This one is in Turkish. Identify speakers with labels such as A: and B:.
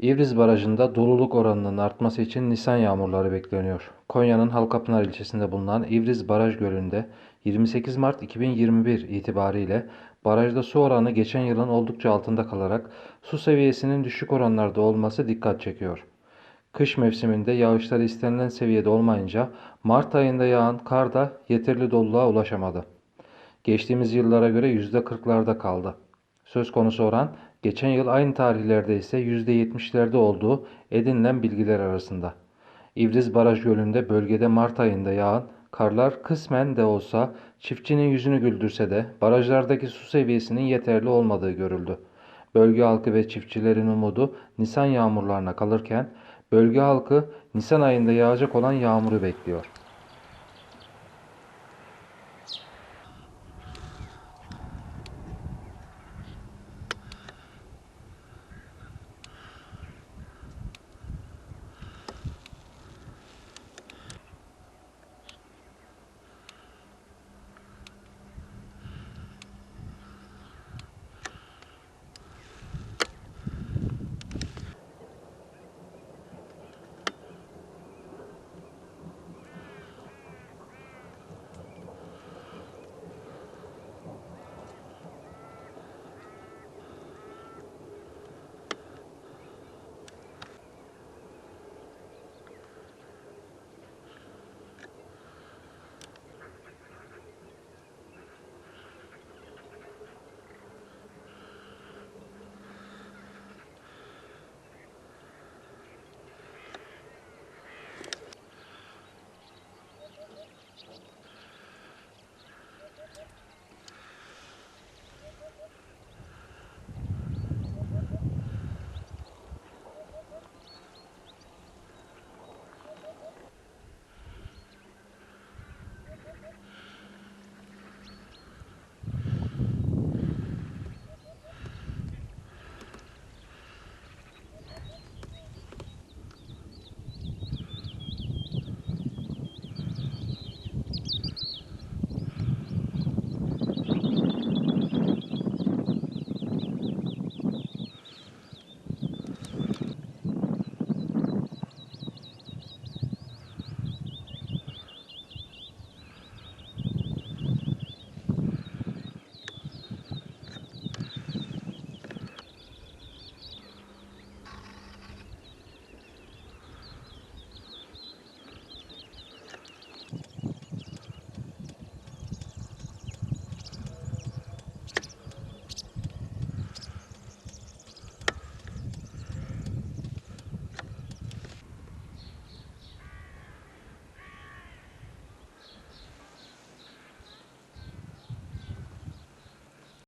A: İvriz Barajı'nda doluluk oranının artması için Nisan yağmurları bekleniyor. Konya'nın Halkapınar ilçesinde bulunan İvriz Baraj Gölü'nde 28 Mart 2021 itibariyle barajda su oranı geçen yılın oldukça altında kalarak su seviyesinin düşük oranlarda olması dikkat çekiyor. Kış mevsiminde yağışlar istenilen seviyede olmayınca Mart ayında yağan kar da yeterli doluluğa ulaşamadı. Geçtiğimiz yıllara göre %40'larda kaldı. Söz konusu oran geçen yıl aynı tarihlerde ise %70'lerde olduğu edinilen bilgiler arasında. İvriz Baraj Gölü'nde bölgede Mart ayında yağan karlar kısmen de olsa çiftçinin yüzünü güldürse de barajlardaki su seviyesinin yeterli olmadığı görüldü. Bölge halkı ve çiftçilerin umudu Nisan yağmurlarına kalırken bölge halkı Nisan ayında yağacak olan yağmuru bekliyor.